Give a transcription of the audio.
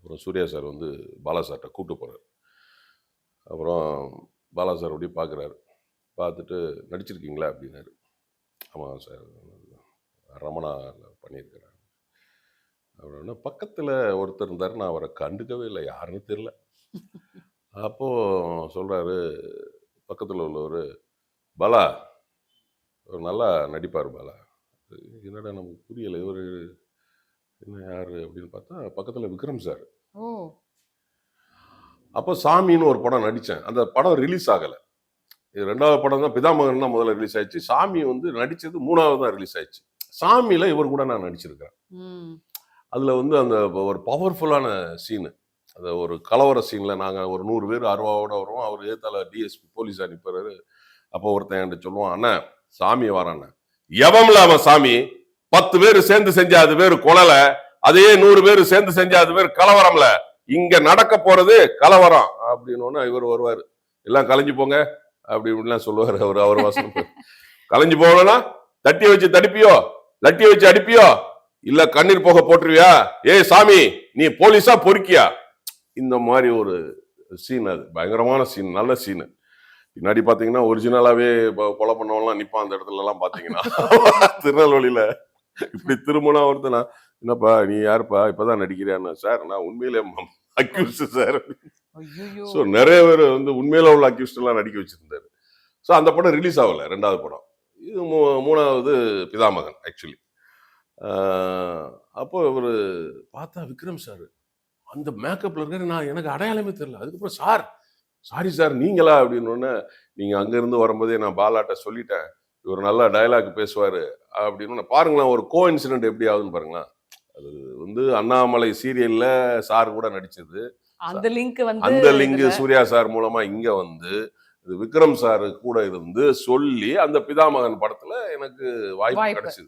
அப்புறம் சூர்யா சார் வந்து பாலா சார்கிட்ட கூப்பிட்டு போகிறார் அப்புறம் பாலா சார் அப்படியே பார்க்குறாரு பார்த்துட்டு நடிச்சிருக்கீங்களா? அப்படின்னாரு. ஆமாம் சார் ரமணா பண்ணியிருக்கிறேன் அப்படின்னா பக்கத்தில் ஒருத்தர் இருந்தார். நான் அவரை கண்டுக்கவே இல்லை. யாருன்னு தெரில அப்போது சொல்கிறாரு பக்கத்தில் உள்ளவர் பாலா ஒரு நல்லா நடிப்பார் பாலா. என்னடா நமக்கு புரியலை. இவர் என்ன யார் அப்படின்னு பார்த்தா பக்கத்தில் விக்ரம் சார் ஓ. அப்போ சாமின்னு ஒரு படம் நடித்தேன் அந்த படம் ரிலீஸ் ஆகலை. இது ரெண்டாவது படம் தான் பிதாமகன் தான் முதல்ல ரிலீஸ் ஆயிடுச்சு. சாமி வந்து நடித்தது மூணாவது தான் ரிலீஸ் ஆயிடுச்சு. சாமியில் இவர் கூட நான் நடிச்சிருக்கிறேன். அதில் வந்து அந்த ஒரு பவர்ஃபுல்லான சீனு அந்த ஒரு கலவர சீனில் நாங்கள் ஒரு நூறு பேர் அருவாவோட வருவோம். அவர் ஏத்தால டிஎஸ்பி போலீஸ் அனுப்புறாரு அப்போ ஒருத்தன் என்கிட்ட சொல்லுவான் அண்ணன் சாமி வரான் எவம்ல அவன் சாமி? பத்து பேர் சேர்ந்து செஞ்சா அது பேர் கொலல அதே நூறு பேர் சேர்ந்து செஞ்சா அது பேர் கலவரம்ல. இங்க நடக்க போறது கலவரம் அப்படின்னு இவர் வருவாரு. எல்லாம் கலைஞ்சு போங்க அப்படி இப்படிலாம் சொல்லுவாரு அவர் அவர் வசனம். கலைஞ்சு போகணும்னா தட்டி வச்சு தடுப்பியோ? லட்டி வச்சு அடிப்பியோ? இல்ல கண்ணீர் போக போட்டுருவியா? ஏய் சாமி நீ போலீஸா பொறுக்கியா? இந்த மாதிரி ஒரு சீன் அது. பயங்கரமான சீன் நல்ல சீனு பின்னாடி பாத்தீங்கன்னா ஒரிஜினலாவே கொலை பண்ணவங்கலாம் நிப்பான் அந்த இடத்துல எல்லாம் பாத்தீங்கன்னா திருநெல்வேலியில. இப்படி திரும்பினா ஒருத்தனா என்னப்பா நீ யாருப்பா? இப்பதான் நடிக்கிறியான்னு? சார் நான் உண்மையிலே அக்யூஸ்ட் சார். ஸோ நிறைய பேர் வந்து உண்மையில உள்ள அக்யூஸ்ட் எல்லாம் நடிக்க வச்சிருந்தாரு. ஸோ அந்த படம் ரிலீஸ் ஆகல ரெண்டாவது படம். இது மூ- மூணாவது பிதாமகன் ஆக்சுவலி அப்போ இவர் பார்த்தா விக்ரம் சார். அந்த மேக்கப்ல இருக்காரு. நான் எனக்கு அடையாளமே தெரியல. அதுக்கப்புறம் சார் சாரி சார் நீங்களா? அப்படின்னு உடனே நீங்க அங்கிருந்து வரும்போதே நான் பாலாட்ட சொல்லிட்டேன். இவர் நல்லா டயலாக் பேசுவாரு அப்படின்னு பாருங்களேன் ஒரு கோ இன்சிடென்ட் எப்படி ஆகுதுன்னு பாருங்களேன். அது வந்து அண்ணாமலை சீரியல்ல சார் கூட நடிச்சது. அந்த லிங்க் வந்து அந்த லிங்க் சூர்யா சார் மூலமா இங்க வந்து விக்ரம் சார் கூட இருந்து சொல்லி அந்த பிதாமகன் படத்துல எனக்கு வாய்ப்பு. கிடைச்சது.